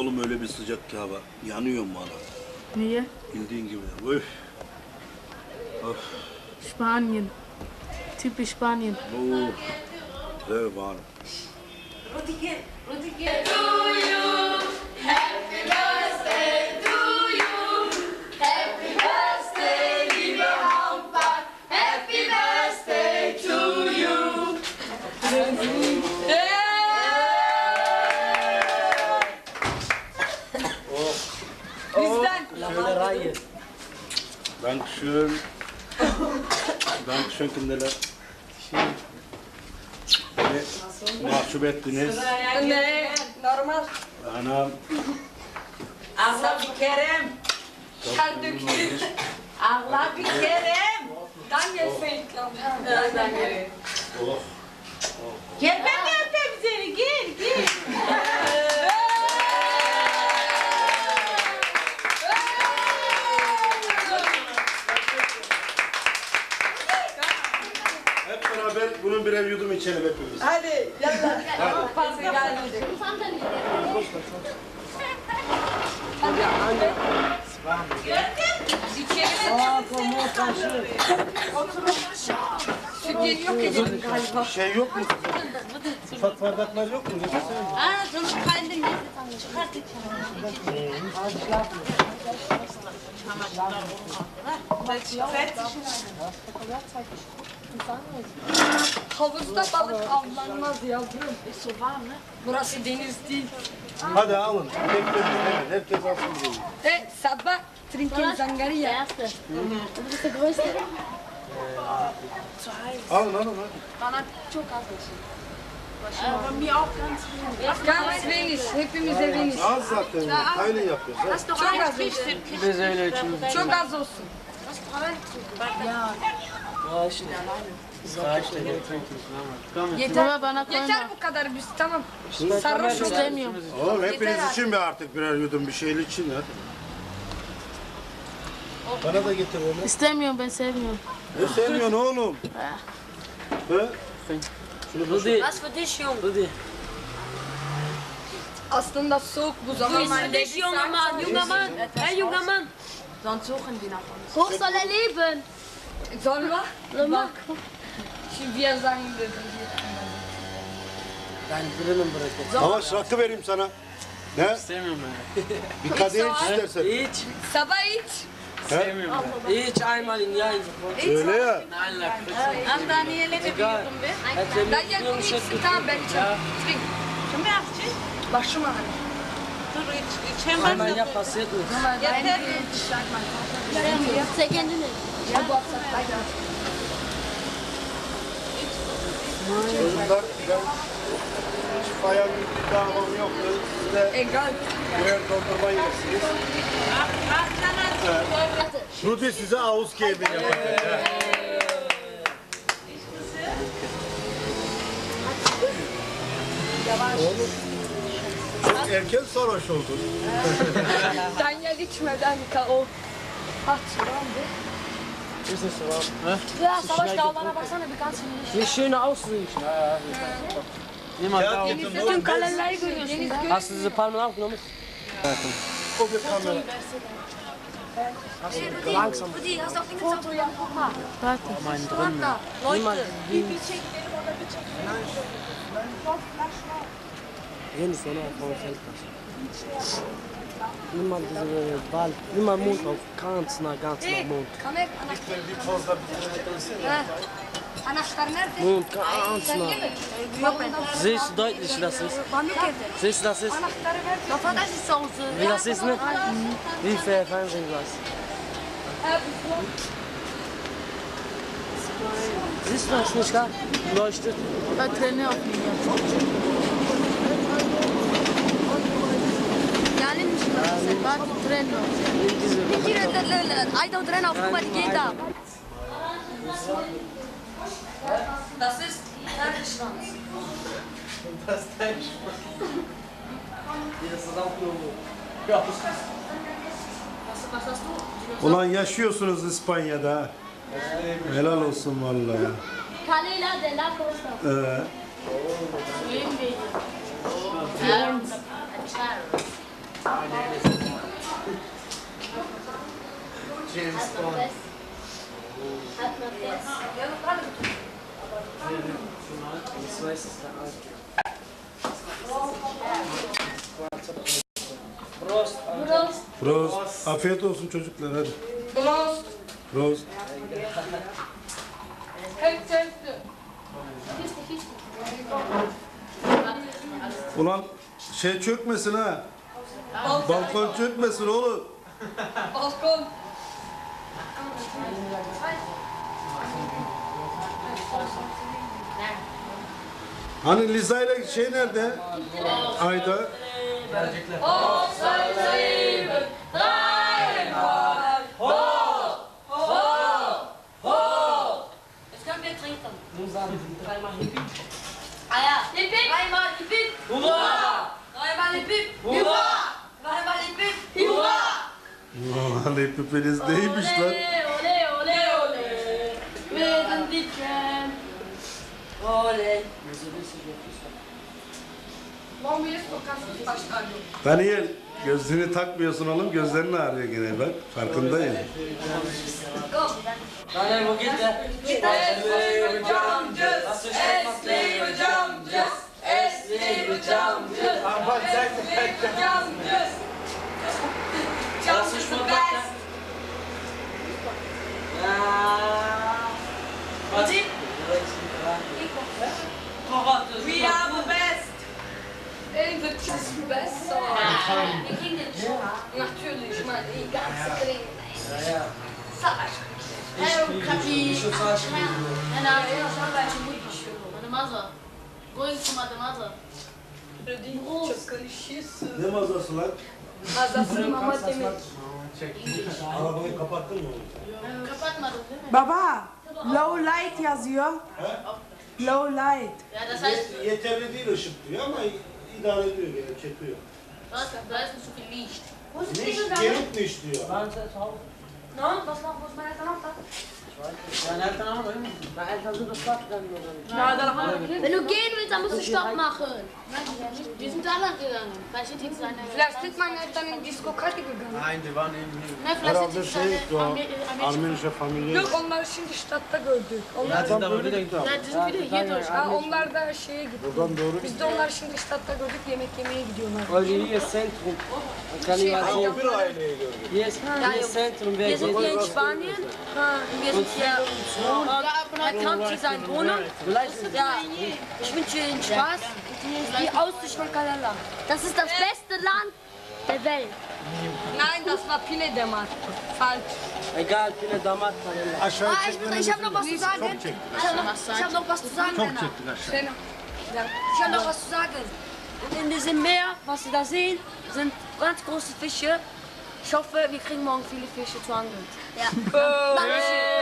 Kolum öyle bir sıcak ki hava. Yanıyorum valla. Niye? Bildiğin gibi. Öf. Of. Spanien. Typisch Spanien. Oh. Ver var. Bizden. Dankeschön. Dankeschön kinderler. Beni mahcup ettiniz. Ne? Normal. Anam. Allah bir kerem. Kan dökülür. Allah bir kerem. Daniel Feyt lan. Daniel. Oh. Gel ben de öpeyim seni. Gel gel. Hep beraber bunun birer yudum içelim hepimiz. Hadi yallah. Fazla gelmeyecek. Galiba. Şey yok mu? Ufak bardaklar yok mu? Ah, sonst fallen die jetzt Çıkarttık. Havuzda balık avlanmaz yavrum. Burası deniz değil. Hadi alın. Bekleyin hemen. Herkes alsın burayı. E sabah trinken bist der Größte. Alın alın hadi. Ganz wenig. Hepimize wenig. Az zaten. Aile yapıyoruz. Çok az olsun. Çok az olsun. Yeter. Baba bana koyma. Yeter bu kadar biz tamam. Sarhoş. İstemiyorum. Oğlum hepiniz için bir artık birer yudum bir şeyli için hadi. Bana da getir onu. İstemiyorum ben sevmiyorum. Ne sevmiyorsun oğlum? He? Was für dich, Junge? Aslında soğuk bu zaman. für dich, junger Mann, junger Mann. Hey, junger Mann. Hoch soll er leben. Zorla. Bak. Şimdi bir yazan dedim. Ben fırınım bırakın. Savaş rakı vereyim sana. Ne? Sevmiyorum ben. Bir kadeh iç istersen. Hiç. Sabah iç. Sevmiyorum ben. Hiç einmal im Jahr. Öyle ya. Nein, la Egal. Ben gel bunu içsin tamam ben içerim. Trink. Başıma hani. Einmal ja passiert nichts. Çocuklar ben hiç bayan bir davam yok. Siz de Egal. birer dondurma yersiniz. Rudi size avuz keyfi yapacak. Oğlum, Çok erken sarhoş oldun. Daniel içmeden ka o. At. Ist nicht so warm. Ya savaş dağlarına baksana bir kan sinirli. Wie schöne Aussicht. Ja, ja. Mal da. Bütün kaleleri görüyorsun. Hast du diese Palmen aufgenommen? O bir kamera. Langsam. Rudi, hast du auch den Foto ja? Warte. Mein drin. Niemand. Hier ist Sonne auf dem Feldplatz. Nimm mal diese Ball. Nimm mal Mond auf. Ganz nah, ganz nah Mond. Kamer Bir pozla anahtar. Anahtar nerede? Mond, ganz nah. Yok ben. Siehst du deutlich, wie das ist? Pamuk evde. Siehst du, das ist? Anahtarı ver. Papa, das ist Soße. Wie das ist, ne? Wie viel Fernsehglas. Siehst du das nicht da? Leuchtet. Ben treni okuyacağım. Yani Ayda drin auf, guck mal, die geht da. Das ist Herrenschwanz. Das ist dein Das ist auch nur. Ja, Ulan yaşıyorsunuz İspanya'da. Helal olsun vallahi. Canela de la Costa. Ee, James Bond. Das weiß ich Prost. Prost. Prost. Afiyet olsun çocuklar hadi. Prost. Prost. Teste. Ulan şey çökmesin ha. Balkon çökmesin oğlum. Balkon. Hani Liza ile şey nerede? Ayda. Können wir trinken. Ah ja. Hip hip. Dreimal hip hip. Hurra. Dreimal hip hip. Hurra. Dreimal hip hip. Hurra. Vallahi pipeniz neymiş lan? Ole ole ole ole. Wir sind die Champ. Ole. Warum willst du kannst du nicht verstanden? Daniel gözlüğünü takmıyorsun oğlum gözlerin ağrıyor gene bak farkındayım. Daniel, wo geht der? Es lebe Jamcus. Es lebe Jamcus. Es lebe Jamcus. Es lebe Jamcus. Jamcus is the best. Was? We are the best. In the just besser. Wir kriegen den Schuh. Natürlich, ich meine, die ganze Ding. Ja, ja. Sag. Hey, Kapi. Şu saç And I And the mother. Going to my Ne mazası lan? Azasını mama demek. Arabayı kapattın mı? Kapatmadım değil mi? Baba, low light yazıyor. Low light. Ja, das heißt, Yeterli değil ışık diyor ama idare ediyor gene çekiyor. was, da ist nicht so viel Licht. Nicht, gelip mi işliyor? No, was noch? Wo ist meine Eltern Wenn du gehen willst, dann musst du Stopp machen. Wir sind da lang gegangen. Vielleicht sind meine Eltern in Disco-Karte gegangen. Nein, die waren eben hier. Herhalde şey Armenische familya. Yok onları şimdi statta gördük. Onlar, wieder hier durch. ha, onlar da şeye gitti. Buradan doğru Biz de onlar şimdi statta gördük yemek yemeye gidiyorlar. İst Zentrum. Hier also, bir aileyi gördük. ist Zentrum. Wir sind hier in Spanien. Wir sind hier. Man kommt hier seine Wohnung. Ja, ich wünsche Ihnen Spaß. Die Aussicht von Kalala. Das ist das beste Land der Welt. Nein, das war Pile Demat. Falsch. Egal, damat var. Aşağı Ah, ich, ich habe noch was zu sagen. Ich habe noch, ich hab noch was zu sagen. Sen Ich habe noch was zu sagen. In diesem Meer, was Sie da sehen, sind ganz große Fische. Ich hoffe, wir kriegen morgen viele Fische zu angeln. Ja. Dankeschön.